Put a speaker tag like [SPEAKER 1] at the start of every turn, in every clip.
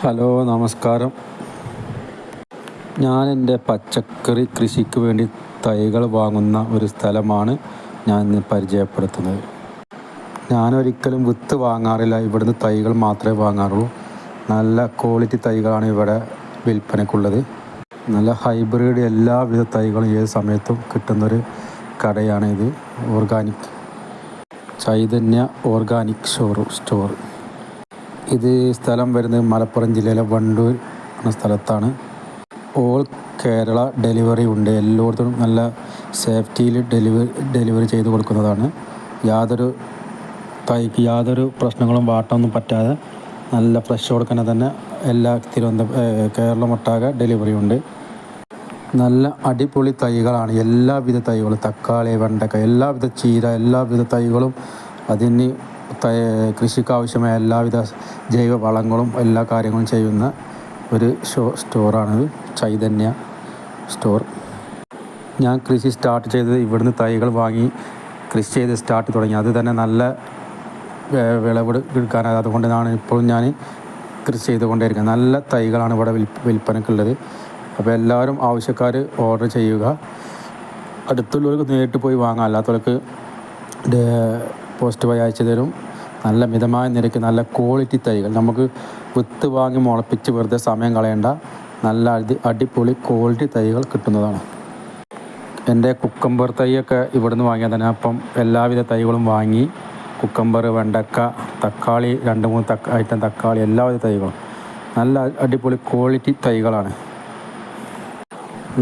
[SPEAKER 1] Hello നമസ്കാരം. ഞാൻ എന്റെ പച്ചക്കറി കൃഷിക്ക് വേണ്ടി തൈകൾ വാങ്ങുന്ന ഒരു സ്ഥലമാണ് ഞാൻ ഇന്ന് പരിചയപ്പെടുത്തുന്നത്. ഞാനൊരിക്കലും വിത്ത് വാങ്ങാറില്ല. ഇവിടുന്ന് തൈകൾ മാത്രമേ വാങ്ങാറുള്ളൂ. നല്ല ക്വാളിറ്റി തൈകളാണ് ഇവിടെ വിൽപ്പനയ്ക്കുള്ളത്. നല്ല ഹൈബ്രിഡ് എല്ലാവിധ തൈകളും ഏത് സമയത്തും കിട്ടുന്നൊരു കടയാണ് ഇത് organic Chaitanya organic showroom store ഇത് സ്ഥലം വരുന്നത് മലപ്പുറം ജില്ലയിലെ വണ്ടൂർ എന്ന സ്ഥലത്താണ്. ഓൾ കേരള ഡെലിവറി ഉണ്ട്. എല്ലായിടത്തും നല്ല സേഫ്റ്റിയിൽ ഡെലിവറി ഡെലിവറി ചെയ്ത് കൊടുക്കുന്നതാണ്. യാതൊരു തൈക്ക് യാതൊരു പ്രശ്നങ്ങളും വാട്ടൊന്നും പറ്റാതെ നല്ല ഫ്രഷ് കൊടുക്കുന്ന തന്നെ എല്ലാ തിരുവനന്തപുരം കേരളമൊട്ടാകെ ഡെലിവറി ഉണ്ട്. നല്ല അടിപൊളി തൈകളാണ്. എല്ലാവിധ തൈകളും തക്കാളി വെണ്ടക്ക എല്ലാവിധ ചീര എല്ലാവിധ തൈകളും അതിന് തൈ കൃഷിക്ക് ആവശ്യമായ എല്ലാവിധ ജൈവ വളങ്ങളും എല്ലാ കാര്യങ്ങളും ചെയ്യുന്ന ഒരു ഷോ സ്റ്റോറാണിത്. ചൈതന്യ സ്റ്റോർ. ഞാൻ കൃഷി സ്റ്റാർട്ട് ചെയ്തത് ഇവിടുന്ന് തൈകൾ വാങ്ങി കൃഷി ചെയ്ത് സ്റ്റാർട്ട് തുടങ്ങി. അത് തന്നെ നല്ല വിളവെടുക്കാനായത് അതുകൊണ്ടാണ് ഇപ്പോഴും ഞാൻ കൃഷി ചെയ്തുകൊണ്ടേയിരിക്കുന്നത് നല്ല തൈകളാണ് ഇവിടെ വിൽ വിൽപ്പനക്കുള്ളത്. അപ്പോൾ എല്ലാവരും ആവശ്യക്കാർ ഓർഡർ ചെയ്യുക. അടുത്തുള്ളവർക്ക് നേരിട്ട് പോയി വാങ്ങാം. അല്ലാത്തവർക്ക് പോസ്റ്റ് വഴി അയച്ചു തരും. നല്ല മിതമായ നിരക്ക് നല്ല ക്വാളിറ്റി തൈകൾ. നമുക്ക് വിത്ത് വാങ്ങി മുളപ്പിച്ച് വെറുതെ സമയം കളയേണ്ട. നല്ല അടി അടിപൊളി ക്വാളിറ്റി തൈകൾ കിട്ടുന്നതാണ്. എന്റെ കുക്കമ്പർ തൈയൊക്കെ ഇവിടുന്ന് വാങ്ങിയാൽ തന്നെ അപ്പം എല്ലാവിധ തൈകളും വാങ്ങി. കുക്കമ്പർ വെണ്ടക്ക തക്കാളി രണ്ട് മൂന്ന് തക്ക ഐറ്റം തക്കാളി എല്ലാവിധ തൈകളും. നല്ല അടിപൊളി ക്വാളിറ്റി തൈകളാണ്.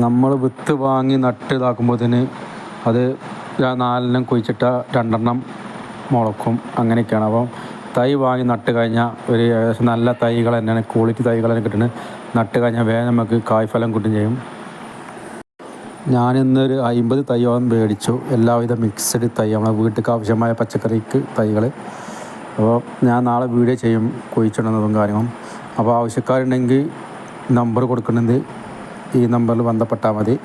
[SPEAKER 1] നമ്മൾ വിത്ത് വാങ്ങി നട്ട് ഇതാക്കുമ്പോഴത്തേന് അത് നാലെണ്ണം കുഴിച്ചിട്ട രണ്ടെണ്ണം മുളക്കും അങ്ങനെയൊക്കെയാണ്. അപ്പം തൈ വാങ്ങി നട്ട് കഴിഞ്ഞാൽ ഒരു ഏകദേശം നല്ല തൈകൾ തന്നെയാണ് ക്വാളിറ്റി തൈകൾ തന്നെ കിട്ടുന്നത്. നട്ട് കഴിഞ്ഞാൽ വേഗം നമുക്ക് കായ്ഫലം കിട്ടും ചെയ്യും. ഞാനിന്നൊരു അമ്പത് തൈയോളം മേടിച്ചു. എല്ലാവിധ മിക്സഡ് തൈ നമ്മളെ വീട്ടിലേക്ക് ആവശ്യമായ പച്ചക്കറിക്ക് തൈകൾ. അപ്പോൾ ഞാൻ നാളെ വീഡിയോ ചെയ്യും കുഴിച്ചിടുന്നതും കാര്യങ്ങളും. അപ്പോൾ ആവശ്യക്കാരുണ്ടെങ്കിൽ നമ്പർ കൊടുക്കുന്നുണ്ട്. ഈ നമ്പറിൽ ബന്ധപ്പെട്ടാൽ മതി.